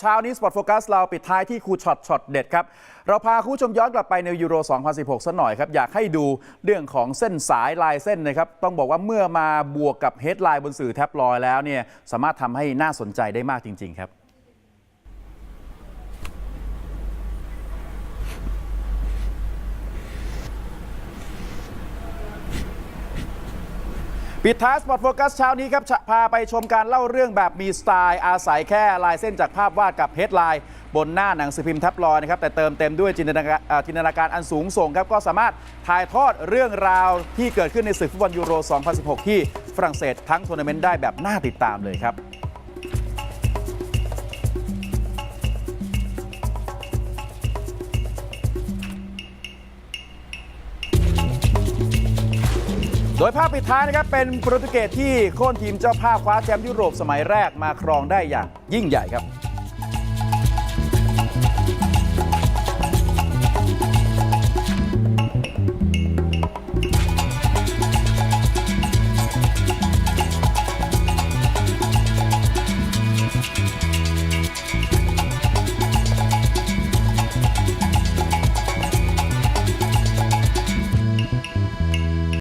เช้านี้สปอตโฟกัสเราปิดท้ายที่ครูช็อตช็อตเด็ดครับ เราพาคุณผู้ชมย้อนกลับไปในยูโร 2016สักหน่อยครับ อยากให้ดูเรื่องของเส้นสายลายเส้นนะครับ ต้องบอกว่าเมื่อมาบวกกับเฮดไลน์บนสื่อแท็บลอยแล้วเนี่ยสามารถทำให้น่าสนใจได้มากจริง ๆ ครับ ปิดท้ายสปอร์ตโฟกัสเช้านี้ครับพาไปชมการเล่าเรื่องแบบมีสไตล์อาศัยแค่ลายเส้นจากภาพวาดกับเฮดไลน์บนหน้าหนังสือพิมพ์แท็บลอยด์นะครับแต่เติมเต็มด้วยจินตนาการจินตนาการอันสูงส่งครับก็สามารถถ่ายทอดเรื่องราวที่เกิดขึ้นในศึกฟุตบอลยูโร 2016 ที่ฝรั่งเศสทั้งทัวร์นาเมนต์ได้แบบน่าติดตามเลยครับ ดยภาพปิดท้ายนะครับเป็นโปรตุเกสที่โค่นทีมเจ้าภาพคว้าแชมป์ยุโรปสมัยแรกมาครองได้อย่างยิ่งใหญ่ครับ